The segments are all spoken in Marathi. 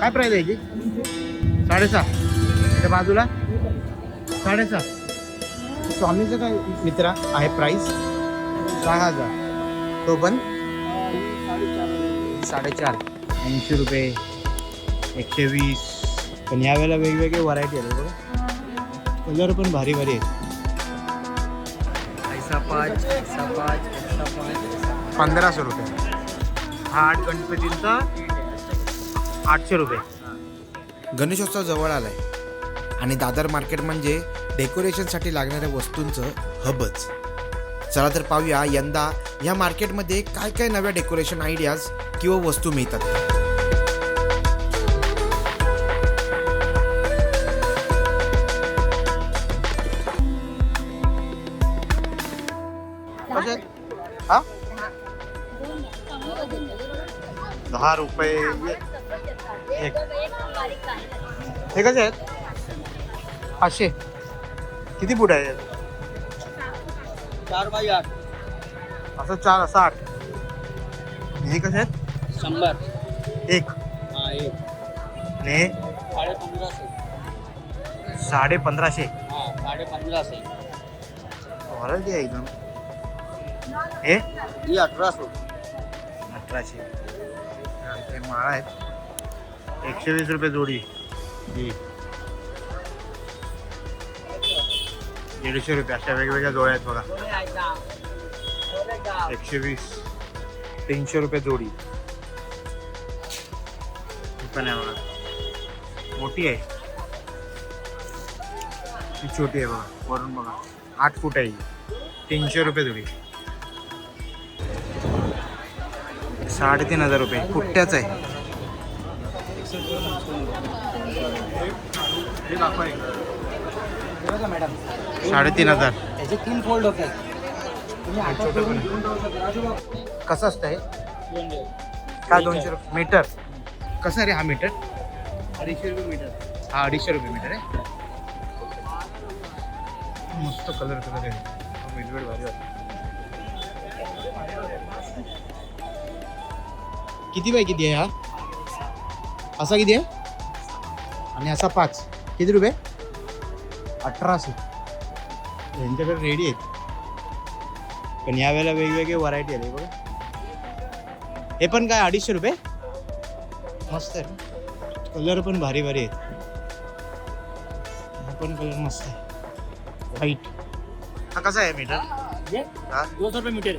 काय प्राईस आहे याची? साडेसहा. त्याच्या बाजूला? साडेसहा. स्वामीचं काय मित्रा आहे प्राईस सहा हजार. तो पण? साडेचार. ऐंशी रुपये. एकशे वीस. पण यावेळेला वेगवेगळे व्हरायटी आहेत बघा कलर पण भारी भारी आहेत. ऐसा पाच पाच ऐसा पाच ऐसा पाच. पंधराशे रुपये. हा आठ गणपतींचा आठशे रुपये. गणेशोत्सव जवळ आलाय. आणि दादर मार्केट म्हणजे डेकोरेशनसाठी लागणाऱ्या वस्तूंचं हबच. चला तर पाहूया यंदा या मार्केटमध्ये काय काय नव्या डेकोरेशन आयडियाज किंवा वस्तू मिळतात. हा? दहा रुपये एक. हे कसे आहेत? पाचशे. किती फूट आहे? चार बाय आठ. असं चार असं आठ. हे कसे आहेत? शंभर. एक. साडे पंधराशे साडे पंधराशे साडे पंधराशे व्हरायटी आहे एकदम. ही अठराशे. अठराशे. हे माळा आहेत. एकशे वीस रुपये जोडी. ही दीडशे रुपये अशा वेगवेगळ्या जोड्या आहेत बघा. एकशे वीस तीनशे रुपये जोडी. पण आहे बघा. मोठी आहे. ही छोटी आहे बघा. वरून बघा. आठ फूट आहे तीनशे रुपये जोडी. साडेतीन हजार रुपये. कुट्ट्याच आहे? साडेतीन हजार. त्याचे तीन फोल्ड होते. कसं असतं हे काय दोनशे रुपये? मीटर. कसं रे हा मीटर? अडीचशे रुपये मीटर. हा अडीचशे रुपये मीटर आहे. मस्त कलर कलर आहे वेलवेट भारी वाटतं किती बाय किती आहे हा? असा किती आहे? आणि असा पाच. किती रुपये? अठराशे. यांच्याकडे रेडी आहेत. पण यावेळेला वेगवेगळे व्हरायटी आहेत बघा. हे पण काय अडीचशे रुपये? मस्त आहे. कलर पण भारी भारी आहेत. हा पण कलर मस्त आहे. व्हाईट हा कसा आहे मीटर ये दो सौ रुपये मीटर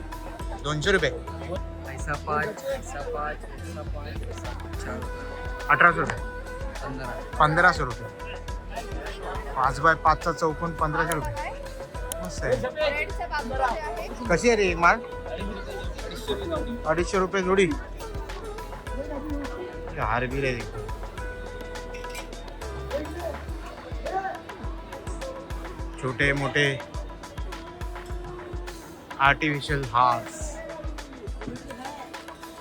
दोनशे रुपये. ऐसा चार अठराशे रुपये. पंधरा. पंधराशे रुपये. पाच बाय पाचचा चौकोन पंधराशे रुपये. मस्त आहे. कशी आहे रे माळ अडीचशे रुपये जोडी. हारबीर आहे. एकदम. छोटे मोठे. Artificial horse.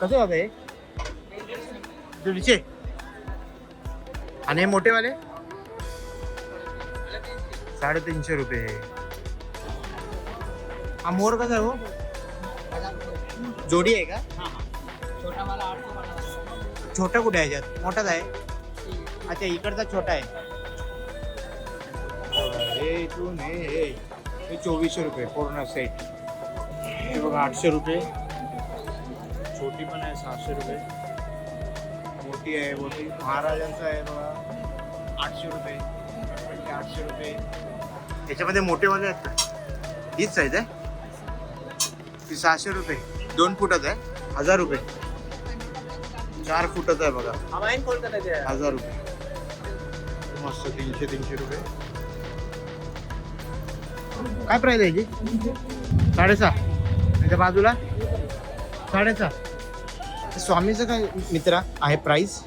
कसे होते दीडशे आणि हे मोठेवाले? साडेतीनशे रुपये. हा मोर कसा आहे हो? जोडी आहे का? छोटा कुठे आहे याच्यात? मोठाच आहे? अच्छा इकडचा छोटा आहे. हे इथून हे हे. हे चोवीसशे रुपये पूर्ण सेट हे बघा आठशे रुपये. छोटी पण आहे सहाशे रुपये. मोठी आहे मोठी. महाराजांचं आहे बघा. आठशे रुपये. आठशे रुपये. याच्यामध्ये मोठेवाले आहेत का? हीच साईज आहे. ती सहाशे रुपये. दोन फुटाचं आहे. हजार रुपये. चार फुटाचं आहे बघा. हजार रुपये. मस्त तीनशे तीनशे रुपये. काय प्राईस आहे याची साडेसहा. त्याच्या बाजूला? साडेचार स्वामीचं काय मित्रा आहे प्राईस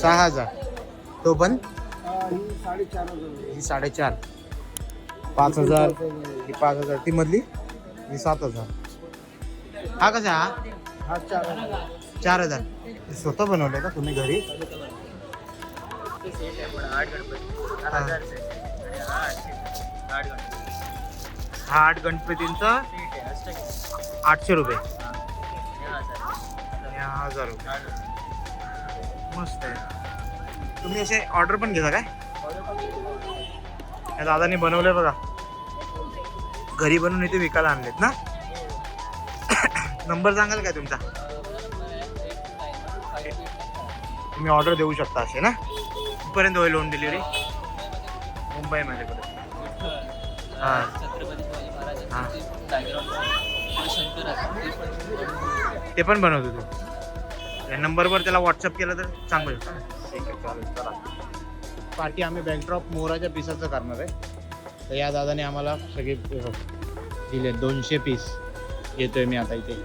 सहा हजार. तो पण? साडेचार ही साडेचार. पाच हजार. ही पाच हजार. ती मधली? ही सात हजार. हा कसा हा? हा चार हजार. चार हजार हे स्वतः बनवलंय का तुम्ही घरी? आठ हा. हा आठ गणपतींचा आठशे रुपये. आणि हा हजार. रुपये मस्त आहे. तुम्ही असे ऑर्डर पण घेता काय? या दादानी बनवलंय बघा. घरी बनवून इथे विकायला आणलेत ना? नंबर सांगाल काय तुमचा? तुम्ही ऑर्डर देऊ शकता असे ना? कुठपर्यंत होईल होम डिलिव्हरी मुंबईमध्ये कुठे? हां. हां. ते पण बनवतो तू. या नंबरवर त्याला व्हॉट्सअप केलं तर चांगलं होईल. ठीक आहे चालेल चला. पाठी आम्ही बॅकड्रॉप मोराच्या पिसाचं करणार आहे. तर या दादाने आम्हाला सगळे दिले दोनशे पीस येतोय मी आता इथे.